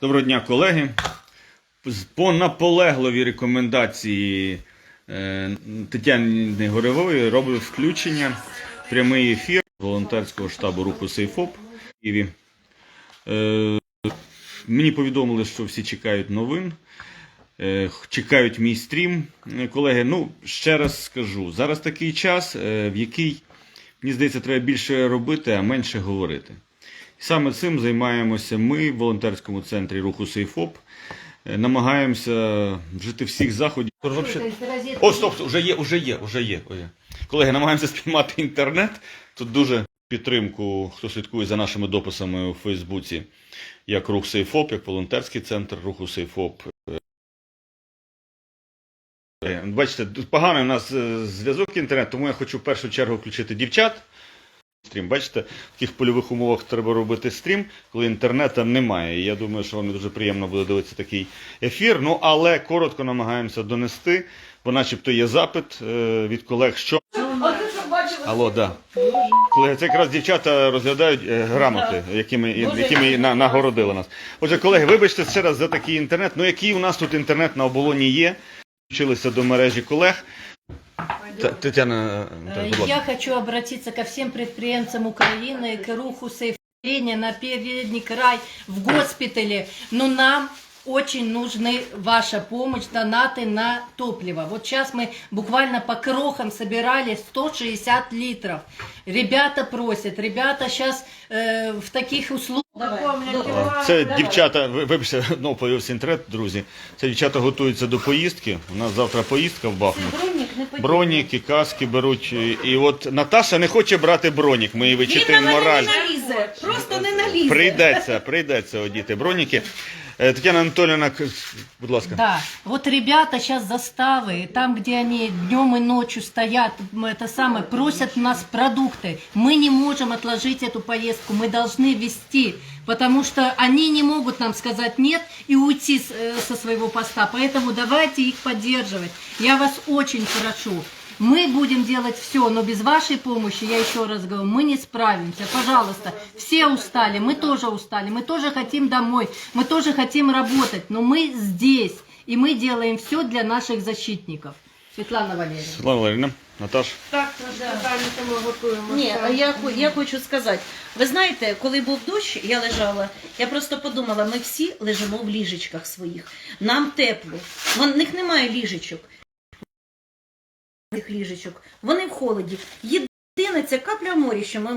Доброго дня, колеги. По наполегливій рекомендації е, Тетяни Горевої роблю включення прямий ефір волонтерського штабу руху Сейфоп. Е, Мені повідомили, що всі чекають новин, е, чекають мій стрім. Колеги, ну ще раз скажу: зараз такий час, в який, мені здається, треба більше робити, а менше говорити. Саме цим займаємося ми в волонтерському центрі руху Сейфоп. Е, Намагаємося вжити всіх заходів. О, стоп, вже є, вже є, вже є. Ой. Колеги, намагаємося спіймати інтернет. Тут дуже підтримку, хто слідкує за нашими дописами у Фейсбуці, як рух Сейфоп, як волонтерський центр руху Сейфоп. Е, Бачите, поганий у нас е, зв'язок інтернет, тому я хочу в першу чергу включити дівчат. Стрім, бачите, в таких польових умовах треба робити стрім, коли інтернету немає. І я думаю, що вам дуже приємно буде дивитися такий ефір. Ну але коротко намагаємося донести, бо начебто є запит е, від колег, що. Алло, да. Колеги, це якраз дівчата розглядають е, грамоти, якими, якими на, нагородили нас. Отже, колеги, вибачте ще раз за такий інтернет. Ну який у нас тут інтернет на оболоні є? Включилися до мережі колег. Та- Тетяна, е, так, будь ласка. Я хочу обратиться ко всем предприемцам Украины, к руху сейфления на передний край в госпитале. Но нам очень нужны ваша помощь, донаты на топливо. Вот сейчас мы буквально по крохам собирали 160 литров. Ребята просят, ребята сейчас в таких условиях. Це дівчата, ви- вибачте, ну появився інтернет, друзі. Це дівчата готуються до поїздки. У нас завтра поїздка в Бахмут. Броніки, каски беруть. І- І от Наташа не хоче брати бронік. Ми її вичитуємо мораль. налізе, просто не налізе. Прийдеться, прийдеться одіти броніки. Е, Тетяна Анатоліївна, к- будь ласка. Да, вот ребята сейчас заставы, там, где они днем и ночью стоят, м, это самое, просят у нас продукты. Мы не можем отложить эту поездку, мы должны вести, потому что они не могут нам сказать нет и уйти с- э, со своего поста. Поэтому давайте их поддерживать. Я вас очень прошу. Мы будем делать все, но без вашей помощи, я еще раз говорю, мы не справимся. Пожалуйста, все устали, мы тоже устали, мы тоже хотим домой, мы тоже хотим работать, но мы здесь, и мы делаем все для наших защитников. Светлана Валерьевна. Світлана Валерійовна, Наташ. Так, ми готуємо. Ні, а я, хо- я хочу сказати, ви знаєте, коли був дощ, я лежала, я просто подумала, ми всі лежимо в ліжечках своїх. Нам тепло. Вон, в них немає ліжечок. Ліжечок. Вони в холоді. Єдине, це капля в морі, що ми